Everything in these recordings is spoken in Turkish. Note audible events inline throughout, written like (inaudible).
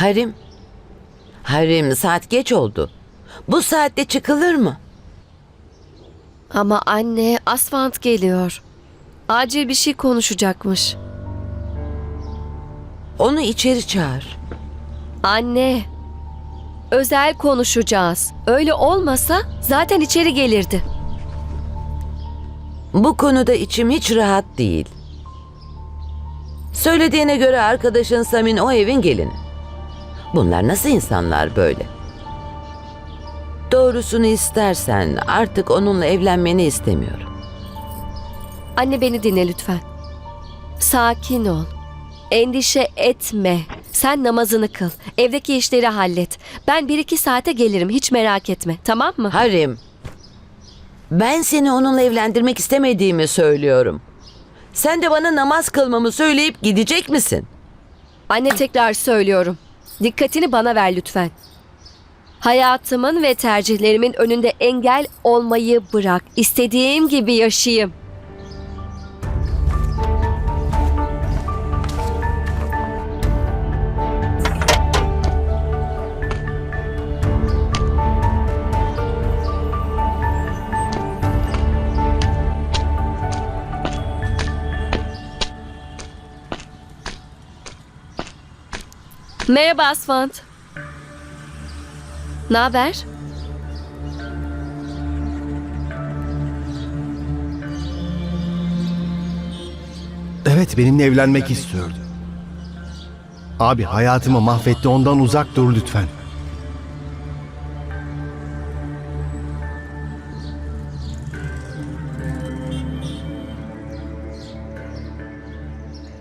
Harim. Harim saat geç oldu. Bu saatte çıkılır mı? Ama anne Asfant geliyor. Acil bir şey konuşacakmış. Onu içeri çağır. Anne. Özel konuşacağız. Öyle olmasa zaten içeri gelirdi. Bu konuda içim hiç rahat değil. Söylediğine göre arkadaşın Samin o evin gelini. Bunlar nasıl insanlar böyle? Doğrusunu istersen artık onunla evlenmeni istemiyorum. Anne beni dinle lütfen. Sakin ol. Endişe etme. Sen namazını kıl. Evdeki işleri hallet. Ben bir iki saate gelirim. Hiç merak etme. Tamam mı? Harim, ben seni onunla evlendirmek istemediğimi söylüyorum. Sen de bana namaz kılmamı söyleyip gidecek misin? Anne tekrar söylüyorum. Dikkatini bana ver lütfen. Hayatımın ve tercihlerimin önünde engel olmayı bırak. İstediğim gibi yaşayayım. Merhaba Asfant. Ne haber? Evet benimle evlenmek istiyordu. Abi hayatımı mahvetti ondan uzak dur lütfen.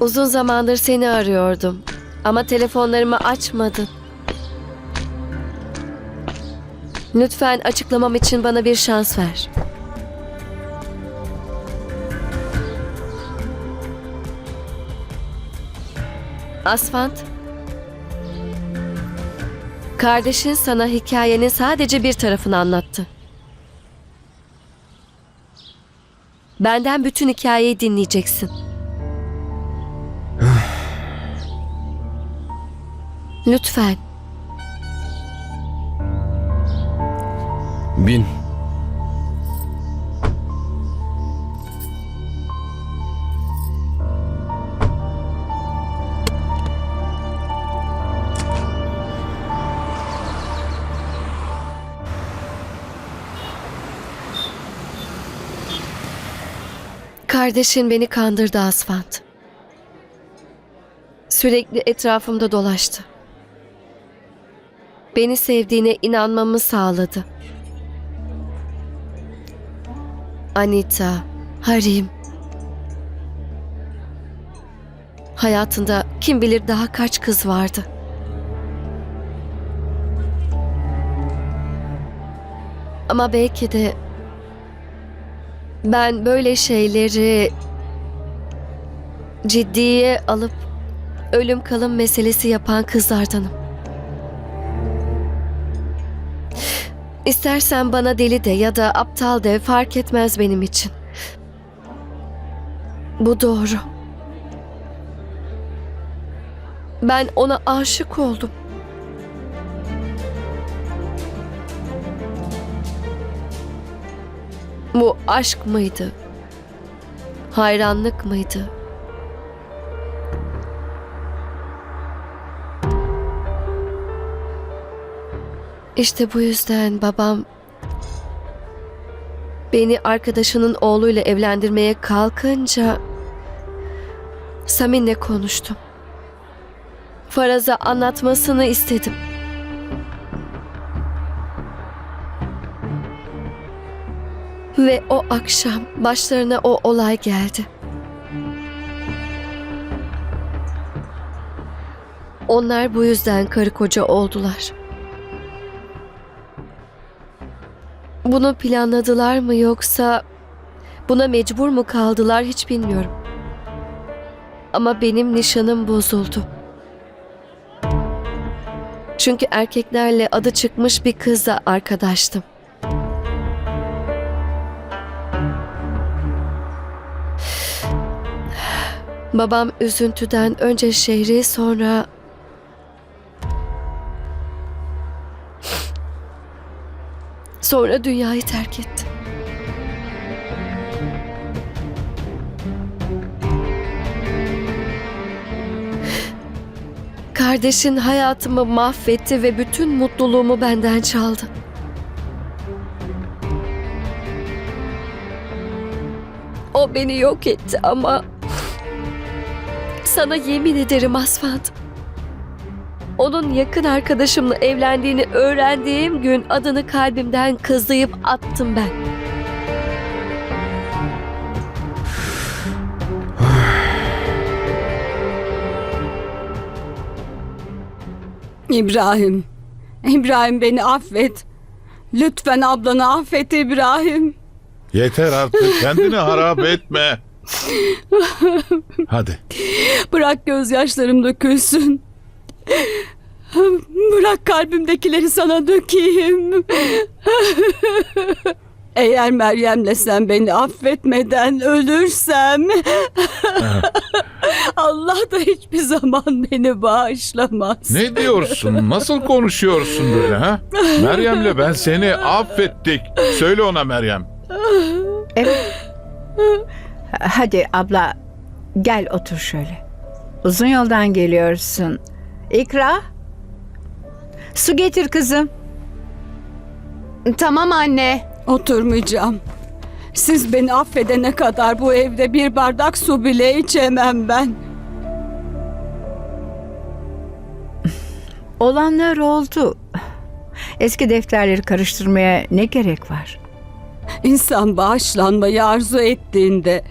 Uzun zamandır seni arıyordum. Ama telefonlarımı açmadın. Lütfen açıklamam için bana bir şans ver. Asfant. Kardeşin sana hikayenin sadece bir tarafını anlattı. Benden bütün hikayeyi dinleyeceksin. Lütfen. Bin. Kardeşin beni kandırdı Asfalt. Sürekli etrafımda dolaştı. Beni sevdiğine inanmamı sağladı. Anita, Harim. Hayatında kim bilir daha kaç kız vardı. Ama belki de ben böyle şeyleri ciddiye alıp ölüm kalım meselesi yapan kızlardanım. İstersen bana deli de ya da aptal de fark etmez benim için. Bu doğru. Ben ona aşık oldum. Bu aşk mıydı? Hayranlık mıydı? İşte bu yüzden babam beni arkadaşının oğluyla evlendirmeye kalkınca Samin'le konuştum. Faraz'a anlatmasını istedim. Ve o akşam başlarına o olay geldi. Onlar bu yüzden karı koca oldular. Bunu planladılar mı yoksa buna mecbur mu kaldılar hiç bilmiyorum. Ama benim nişanım bozuldu. Çünkü erkeklerle adı çıkmış bir kızla arkadaştım. Babam üzüntüden önce şehri sonra Sonra dünyayı terk etti. Kardeşin hayatımı mahvetti ve bütün mutluluğumu benden çaldı. O beni yok etti ama sana yemin ederim Asfalt. Onun yakın arkadaşımla evlendiğini öğrendiğim gün adını kalbimden kazıyıp attım ben. (sighs) İbrahim. İbrahim beni affet. Lütfen ablanı affet İbrahim. Yeter artık kendini (laughs) harap etme. (laughs) Hadi. Bırak gözyaşlarım dökülsün. (laughs) Bırak kalbimdekileri sana dökeyim. (laughs) Eğer Meryem'le sen beni affetmeden ölürsem (laughs) Allah da hiçbir zaman beni bağışlamaz. Ne diyorsun? Nasıl konuşuyorsun böyle ha? Meryem'le ben seni affettik. Söyle ona Meryem. Evet. Hadi abla gel otur şöyle. Uzun yoldan geliyorsun. İkra. Su getir kızım. Tamam anne. Oturmayacağım. Siz beni affedene kadar bu evde bir bardak su bile içemem ben. (laughs) Olanlar oldu. Eski defterleri karıştırmaya ne gerek var? İnsan bağışlanmayı arzu ettiğinde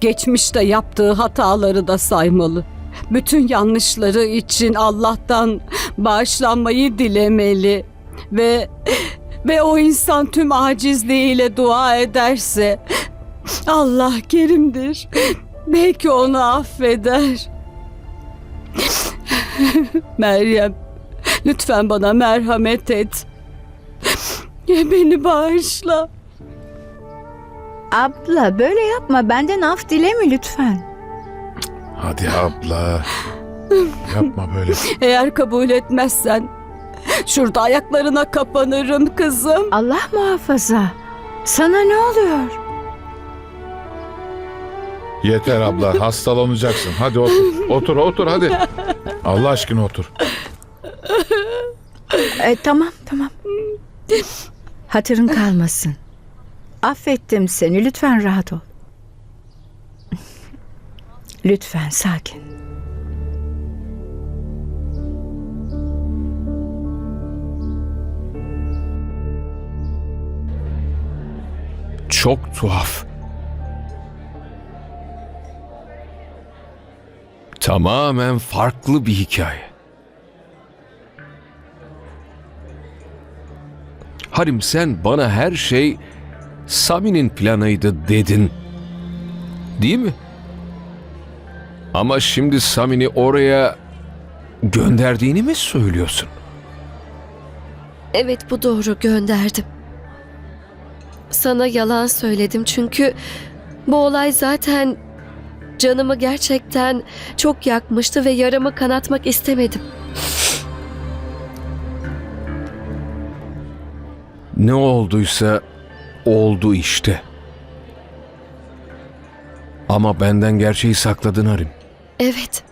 geçmişte yaptığı hataları da saymalı. Bütün yanlışları için Allah'tan bağışlanmayı dilemeli ve ve o insan tüm acizliğiyle dua ederse Allah kerimdir. Belki onu affeder. Meryem, lütfen bana merhamet et. Beni bağışla. Abla böyle yapma. Benden af dileme lütfen. Hadi abla. Yapma böyle. Eğer kabul etmezsen şurada ayaklarına kapanırım kızım. Allah muhafaza. Sana ne oluyor? Yeter abla hastalanacaksın. Hadi otur. Otur otur hadi. Allah aşkına otur. E, tamam tamam. Hatırın kalmasın. Affettim seni. Lütfen rahat ol. Lütfen sakin. Çok tuhaf. Tamamen farklı bir hikaye. Harim sen bana her şey Sami'nin planıydı dedin. Değil mi? Ama şimdi Sami'ni oraya gönderdiğini mi söylüyorsun? Evet bu doğru gönderdim. Sana yalan söyledim çünkü bu olay zaten canımı gerçekten çok yakmıştı ve yaramı kanatmak istemedim. Ne olduysa oldu işte. Ama benden gerçeği sakladın Harim. Evet.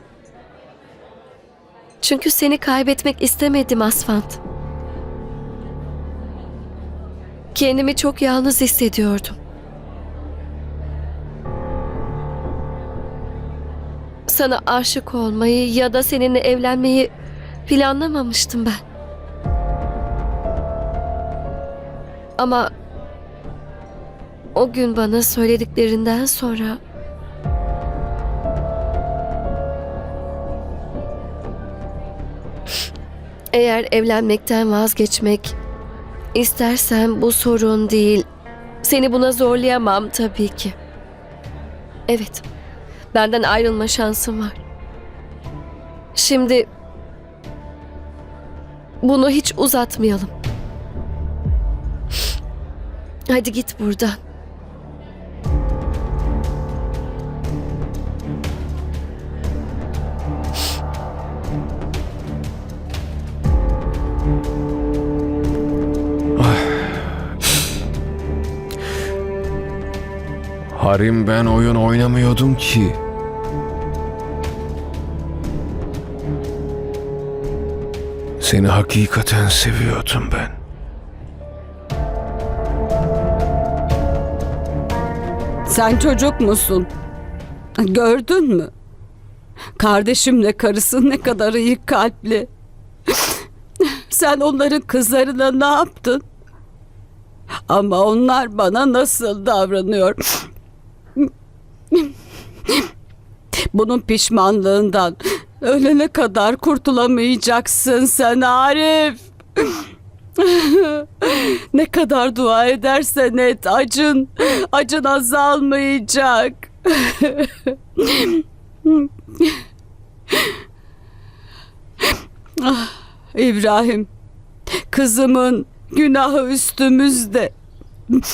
Çünkü seni kaybetmek istemedim Asfalt. Kendimi çok yalnız hissediyordum. Sana aşık olmayı ya da seninle evlenmeyi planlamamıştım ben. Ama o gün bana söylediklerinden sonra Eğer evlenmekten vazgeçmek istersen bu sorun değil. Seni buna zorlayamam tabii ki. Evet. Benden ayrılma şansın var. Şimdi bunu hiç uzatmayalım. Hadi git buradan. Harim ben oyun oynamıyordum ki. Seni hakikaten seviyordum ben. Sen çocuk musun? Gördün mü? Kardeşimle karısı ne kadar iyi kalpli. Sen onların kızlarına ne yaptın? Ama onlar bana nasıl davranıyor? (laughs) Bunun pişmanlığından ölene kadar kurtulamayacaksın sen Arif. (laughs) ne kadar dua edersen et acın, acın azalmayacak. (laughs) ah, İbrahim, kızımın günahı üstümüzde.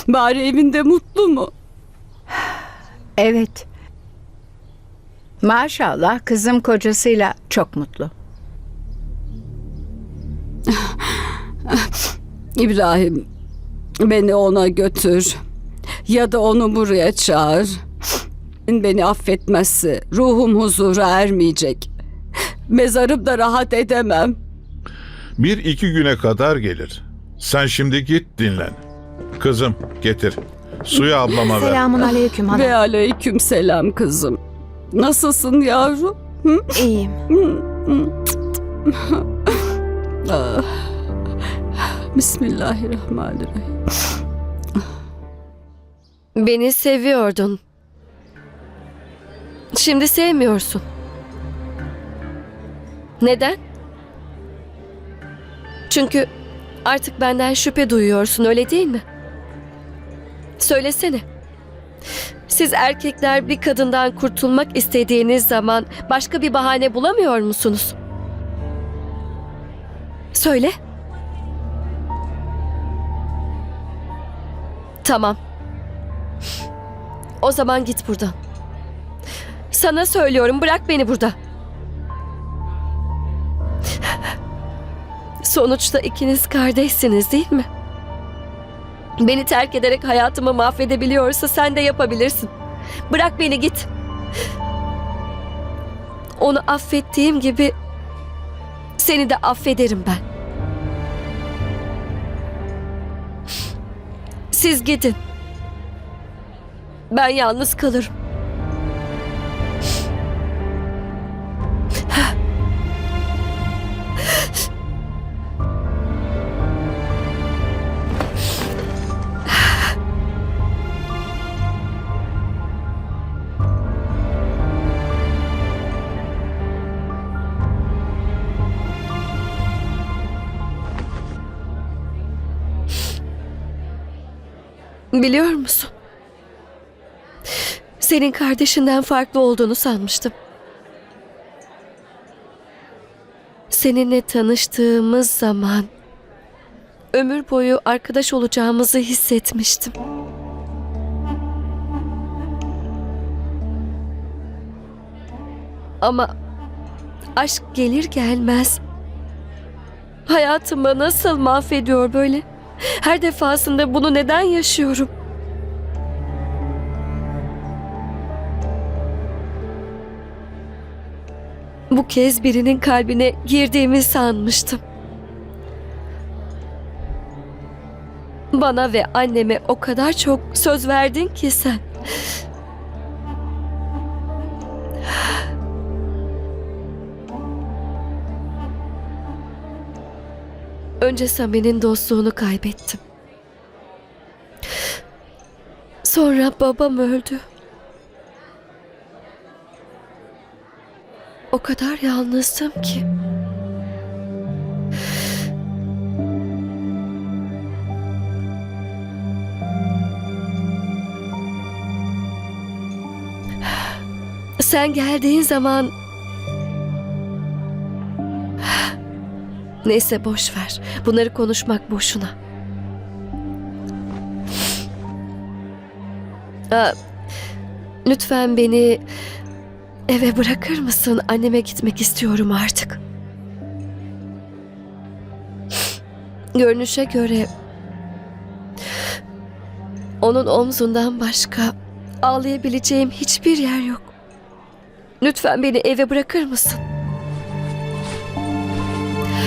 Bari evinde mutlu mu? Evet. Maşallah kızım kocasıyla çok mutlu. (laughs) İbrahim, beni ona götür. Ya da onu buraya çağır. Beni affetmezse ruhum huzura ermeyecek. Mezarımda rahat edemem. Bir iki güne kadar gelir. Sen şimdi git dinlen. Kızım getir. Suyu ablama ver. Selamun aleyküm hala. Ve aleyküm selam kızım. Nasılsın yavrum? İyiyim. Ah. Bismillahirrahmanirrahim. Beni seviyordun. Şimdi sevmiyorsun. Neden? Çünkü artık benden şüphe duyuyorsun öyle değil mi? Söylesene. Siz erkekler bir kadından kurtulmak istediğiniz zaman başka bir bahane bulamıyor musunuz? Söyle. Tamam. O zaman git buradan. Sana söylüyorum bırak beni burada. Sonuçta ikiniz kardeşsiniz değil mi? Beni terk ederek hayatımı mahvedebiliyorsa sen de yapabilirsin. Bırak beni git. Onu affettiğim gibi seni de affederim ben. Siz gidin. Ben yalnız kalırım. Biliyor musun? Senin kardeşinden farklı olduğunu sanmıştım. Seninle tanıştığımız zaman ömür boyu arkadaş olacağımızı hissetmiştim. Ama aşk gelir gelmez hayatımı nasıl mahvediyor böyle? Her defasında bunu neden yaşıyorum? Bu kez birinin kalbine girdiğimi sanmıştım. Bana ve anneme o kadar çok söz verdin ki sen. Önce Sami'nin dostluğunu kaybettim. Sonra babam öldü. O kadar yalnızdım ki. Sen geldiğin zaman Neyse boş ver. Bunları konuşmak boşuna. Aa, lütfen beni eve bırakır mısın? Anneme gitmek istiyorum artık. Görünüşe göre onun omzundan başka Ağlayabileceğim hiçbir yer yok. Lütfen beni eve bırakır mısın?